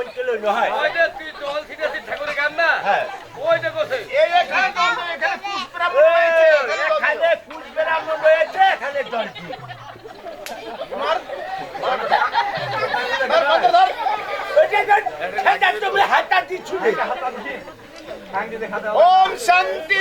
বলছিল নহয় ওইটা তুই জল ছিটাছি ঠাকুরের গান না হ্যাঁ। ওইটা কোসে এই এখানে জল এখানে কুশ ব্রাহ্মণ হয়েছে এখানে কুশ ব্রাহ্মণ হয়েছে এখানে জল কি মার মার। মার ধর ওইটা জল সেটা তুমি হাতটা দিচ্ছ হাতটা দিচ্ছ ওম শান্তি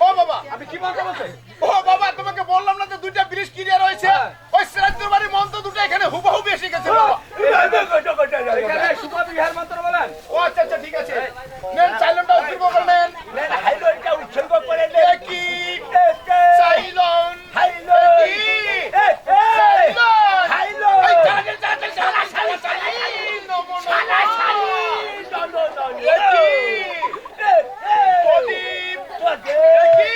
ও বাবা আপনি কি বলতে বলছেন ও বাবা তোমাকে বললাম না যে দুইটা ব্রিজ ক্লিয়ার রয়েছে হ্যাঁ। ওই সিরাজদের বাড়ির মন্ত্র দুটো এখানে হুবহু এসে গেছে বাবা এখানে সুপা মন্ত্র বলেন ও আচ্ছা আচ্ছা ঠিক আছে নেন চাইলনটা উৎসর্গ করলেন উৎসর্গ করে কি চাইলন কি নমো প্রদীপ কি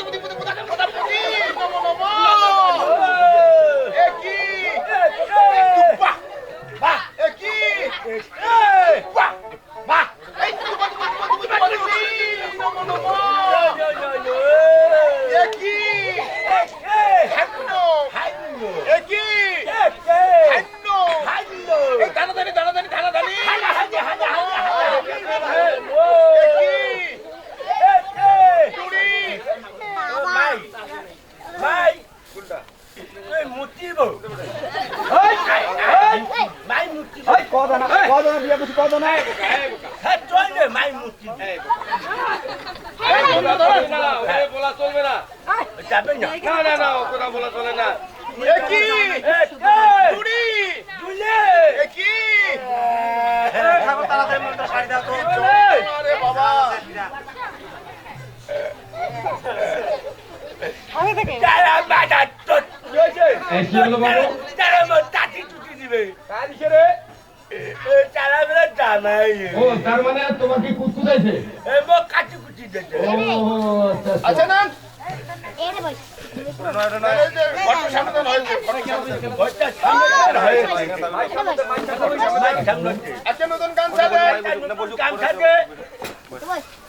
প্রদীপ প্রদীপ নমো নমো কি বাহ বাহ কি বাহ বাহ এই তুবা তুবা তুবা তুবা নমো নমো কি হান্নো কি হান্নো এই দানা দানি দানা দানি দানা দানি কি চুড়ি এই কদনা কদনা বিয়ে করছি কদনা চলবে না ওরে বলা চলবে না না না না ও কথা বলা চলে না এ কি চুড়ি এ কি আরে বাবা। তোমাকে কুতকুতাইছে কাটি কুটি আচ্ছা আচ্ছা। আচ্ছা না। আচ্ছা নতুন গান সাজেন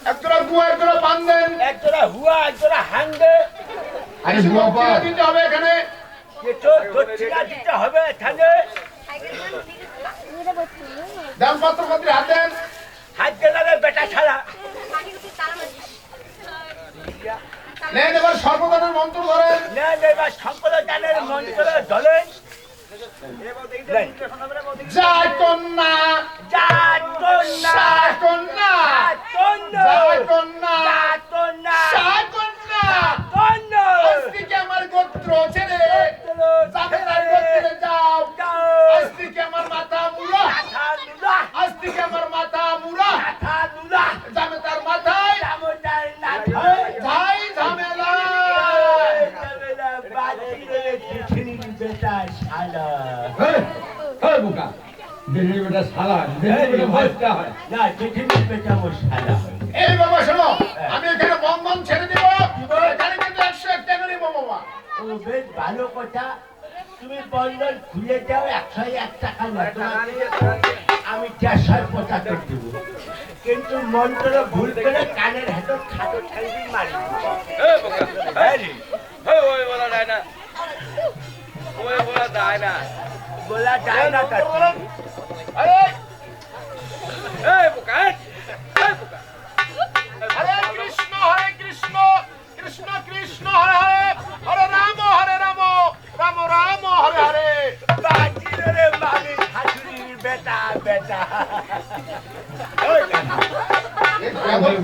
একজোড়া গুয়া একজোড়া বান্ধেন একজোড়া হুয়া একজোড়া হাঙ্গে আরে দিতে হবে এখানে দিতে হবে এখানে এর বস দাম পত্র পাত্রী হাত দেন। হাত গেলারে বেটা ছাড়া নেন এবার সর্বদানের মন্ত্র ধরেন। না নেবা শঙ্কর মন্ত্র ধরে যায় কন্যা। জাতনা সায় কন্যা। জাতনা কন্যা জাতনা সায় কন্যা জাতনা আজ থেকে আমার গোত্র ছেড়ে জামেলার গোত্রে যাও আজ থেকে আমার মাথা মুড়া থানুলা আজ থেকে আমার মাথা মুড়া থানুলা জামেতার মাথায় দামোদার না ধরে যাই ঝামেলা বেটা শালা এই এই বোকা দেহের বেটা শালা দেহের বেটা হয়। না পৃথিবীর বেটা মোর শালা? এই বাবা শোনো আমি এখানে বন্ধন ছেড়ে দিব এখানে কিন্তু একশো এক টাকা নিবো বাবা। ও বেশ ভালো কথা। তুমি বন্ধন খুলে যাও একশো এক টাকা আমি চারশো পঁচাত্তর দেবো। কিন্তু মন্ত্র ভুল করে কানের হাতে খাটো ঠান্ডি মারি। ওই বলা যায় না। ওই বলা যায় না। বলা যায় না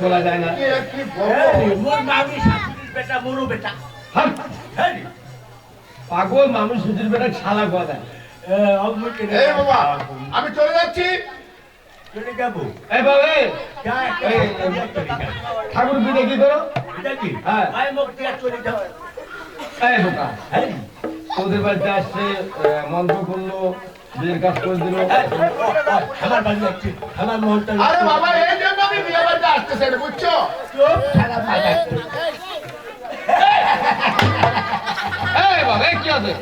বলা যায় না হ্যাঁ পাগল মানুষ বেটা শালা কথা দেয় এই বাবা আমি চলে যাচ্ছি চলে যাব এই বাবা। ঠাকুর বিদে কি করো হ্যাঁ। চলে যাও এই বোকা হ্যাঁ তোদের বাড়িতে আসছে মন্ত্র করল বিয়ের কাজ করে দিল হ্যাঁ, বাড়ি যাচ্ছি আমার মহলটা আরে বাবা এই জন্য আমি বিয়ে বাড়িতে আসতেছি বুঝছ চোখ ছাড়া এই বাবা কি আছে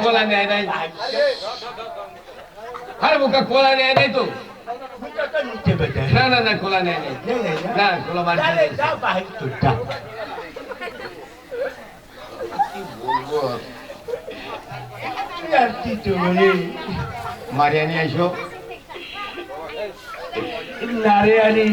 কোলা নেয় নাই আরে মুখা কোলা নেয় নাই তো না না না কোলা নেয় নাই না কোলা বাড়ি তুই আর কি তুমি মারিয়া নিয়ে আইসো নারে আনি